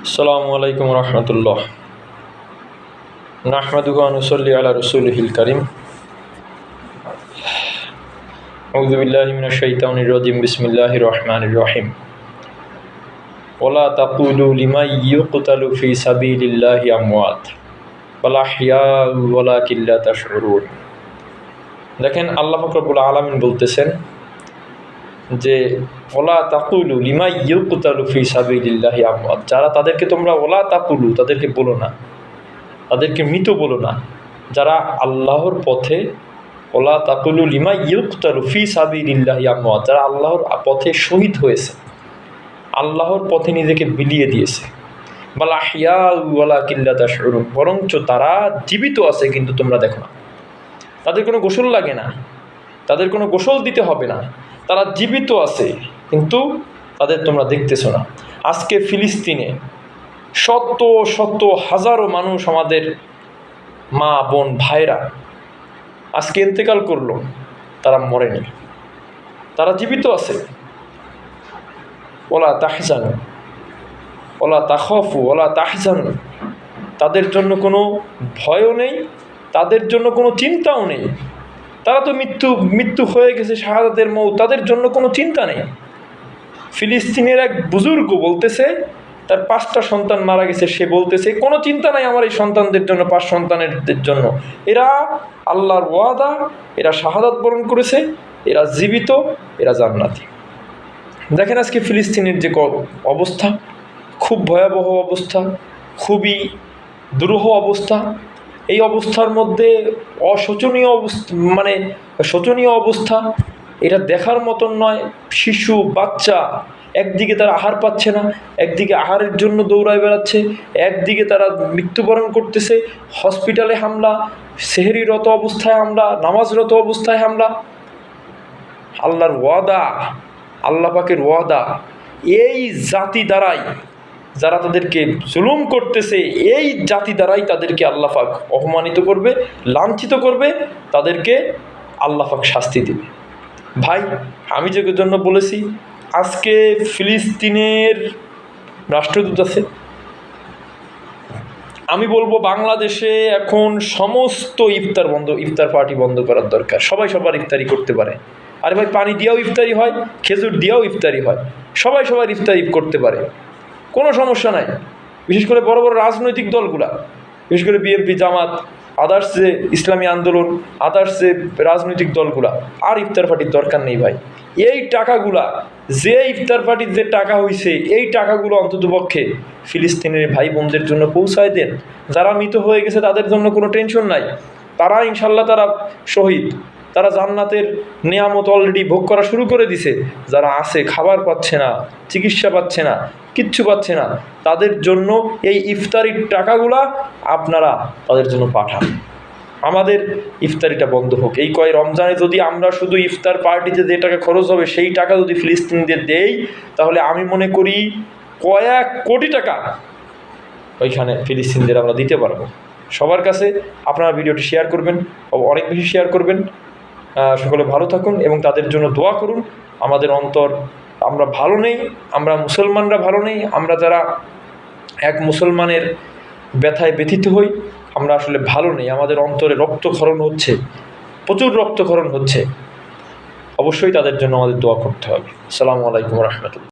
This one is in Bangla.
আসসালামু আলাইকুম রহমতুল্লাহ। নাহমাদুগানুসল্লি আলা রসুলহিল করিম। আউজুবিল্লাহিমিন শৈতানির রজিম। বিসমিল্লাহ রহমান রহিম। ওলা তাকুলু লিমা ইউকুতালু ফি সাবিলিল্লাহি আমওয়াত। ওলা হিয়া ওলা কিল্লা তাশউরুন। দেখেন, আল্লাহ ফকরবুল আলমিন বলতেছেন যে, ওলা তাকুলু লিমা ইউকুতালু ফি সাবিলিল্লাহি আমওয়াত যারা তাদেরকে তোমরা ওলা তাকুলু, তাদেরকে বলো না। তাদেরকে মৃত বলো না। যারা আল্লাহর পথে ওলা তাকুলু লিমা ইউকুতালু ফি সাবিলিল্লাহি আমওয়াত যারা আল্লাহর পথে শহীদ হয়েছে, আল্লাহর পথে নিজেকে বিলিয়ে দিয়েছে। বলা হিয়া কিল্লা তাশউরুন বরঞ্চ তারা জীবিত আছে কিন্তু তোমরা দেখো না। তাদের কোনো গোসল লাগে না। তাদের কোনো গোসল দিতে হবে না। তারা জীবিত আছে, কিন্তু তাদের তোমরা দেখতেছো না। আজকে ফিলিস্তিনে শত শত হাজারো মানুষ আমাদের মা, বোন ভাইরা আজকে ইন্তেকাল করল, তারা মরেনি। তারা জীবিত আছে। ওলা তাহজানু, ওলা তাখফু, ওলা তাহজানু। তাদের জন্য কোনো ভয়ও নেই, তাদের জন্য কোনো চিন্তাও নেই। তারা তো মৃত্যু মৃত্যু হয়ে গেছে শাহাদাতের মৌ তাদের জন্য কোনো চিন্তা নেই। ফিলিস্তিনের এক বুজুর্গ বলতেছে, তার পাঁচটা সন্তান মারা গেছে, সে বলতেছে, কোনো চিন্তা নাই আমার এই সন্তানদের জন্য, পাঁচ সন্তানের জন্য। এরা আল্লাহর ওয়াদা, এরা শাহাদাত বরণ করেছে, এরা জীবিত, এরা জান্নাতি। দেখেন আজকে ফিলিস্তিনের যে অবস্থা, খুব ভয়াবহ অবস্থা, খুবই দুরূহ অবস্থা এই অবস্থার মধ্যে অশোচনীয় অবস্থা মানে শোচনীয় অবস্থা, এটা দেখার মতন নয়। শিশু, বাচ্চা, একদিকে তারা আহার পাচ্ছে না, একদিকে আহারের জন্য দৌড়ায় বেড়াচ্ছে, একদিকে তারা মৃত্যুবরণ করতেছে, হসপিটালে হামলা, সেহেরিরত অবস্থায় হামলা, নামাজরত অবস্থায় হামলা। আল্লাহর ওয়াদা, আল্লাহ পাকের ওয়াদা, এই জাতি দ্বারাই যারা তাদেরকে জুলুম করতেছে, এই জাতি দ্বারাই তাদেরকে আল্লাহাক অপমানিত করবে, লাঞ্ছিত করবে, তাদেরকে আল্লাহাক শাস্তি দেবে। ভাই, আমি যে জন্য বলেছি, আজকে ফিলিস্তিনের রাষ্ট্রদূত আছে। আমি বলব বাংলাদেশে এখন সমস্ত ইফতার বন্ধ, ইফতার পার্টি বন্ধ করার দরকার। সবাই সবার ইফতারি করতে পারে। আরে ভাই, পানি দিয়েও ইফতারি হয়, খেজুর দিয়েও ইফতারি হয়। সবাই সবার ইফতারি করতে পারে। কোনো সমস্যা নাই। বিশেষ করে বড় বড় রাজনৈতিক দলগুলা, বিশেষ করে বিএনপি জামাত আদার্স ইসলামী আন্দোলন আদার্স রাজনৈতিক দলগুলা, আর ইফতার পার্টির দরকার নেই ভাই। এই টাকাগুলা, যে ইফতার পার্টির যে টাকা হয়েছে এই টাকাগুলো অন্ততপক্ষে ফিলিস্তিনের ভাই বোনদের জন্য পৌঁছায় দেন। যারা মৃত হয়ে গেছে, তাদের জন্য কোনো টেনশন নাই। তারা ইনশাল্লাহ তারা শহীদ। তারা জান্নাতের নিয়ামত অলরেডি ভোগ করা শুরু করে দিছে। যারা আছে, খাবার পাচ্ছে না, চিকিৎসা পাচ্ছে না, কিচ্ছু পাচ্ছে না, তাদের জন্য এই ইফতারির টাকাগুলা আপনারা তাদের জন্য পাঠান। আমাদের ইফতারিটা বন্ধ হোক। এই কয় রমজানে যদি আমরা শুধু ইফতার পার্টিতে যে টাকা খরচ হবে, সেই টাকা যদি ফিলিস্তিনিদের দেই, তাহলে আমি মনে করি কয়েক কোটি টাকা ওইখানে ফিলিস্তিনদের আমরা দিতে পারব। সবার কাছে আপনারা ভিডিওটি শেয়ার করবেন, অনেক বেশি শেয়ার করবেন। সকলে ভালো থাকুন এবং তাদের জন্য দোয়া করুন। আমাদের অন্তর, আমরা ভালো নেই, আমরা মুসলমানরা ভালো নেই, আমরা যারা এক মুসলমানের ব্যথায় ব্যথিত হই, আমরা আসলে ভালো নেই। আমাদের অন্তরে রক্তক্ষরণ হচ্ছে, প্রচুর রক্তক্ষরণ হচ্ছে। অবশ্যই তাদের জন্য আমাদের দোয়া করতে হবে। সালামু আলাইকুম রহমতুল্লা